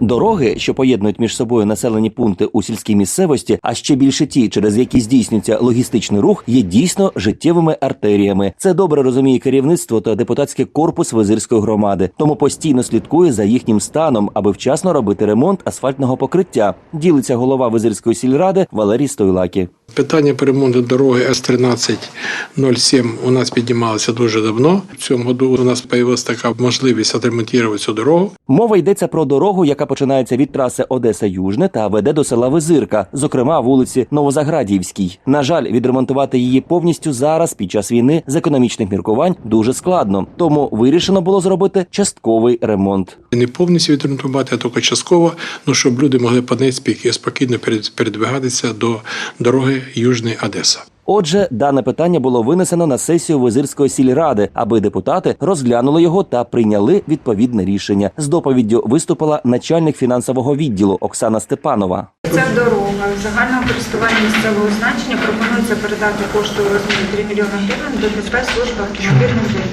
Дороги, що поєднують між собою населені пункти у сільській місцевості, а ще більше ті, через які здійснюється логістичний рух, є дійсно життєвими артеріями. Це добре розуміє керівництво та депутатський корпус визирської громади, тому постійно слідкує за їхнім станом, аби вчасно робити ремонт асфальтного покриття. Ділиться голова визирської сільради Валерій Стойлакі. Питання по ремонту дороги С-1307 у нас піднімалося дуже давно. В цьому году у нас з'явилася така можливість відремонтувати цю дорогу. Мова йдеться про дорогу, яка починається від траси Одеса Южне та веде до села Визирка, зокрема вулиці Новозаградіївській. На жаль, відремонтувати її повністю зараз під час війни з економічних міркувань дуже складно. Тому вирішено було зробити частковий ремонт. Не повністю відремонтувати, а тільки частково, ну щоб люди могли по неї спокійно передвигатися до дороги Южний Одеса. Отже, дане питання було винесено на сесію Визирської сільради, аби депутати розглянули його та прийняли відповідне рішення. З доповіддю виступила начальник фінансового відділу Оксана Степанова. Ця дорога загального користування місцевого значення пропонується передати кошти у розмірі 3 мільйони гривень до ДП служби автомобільних доріг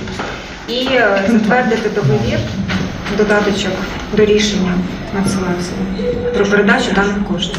і е, затвердити договір, додаточок до рішення надсилався про передачу даних коштів.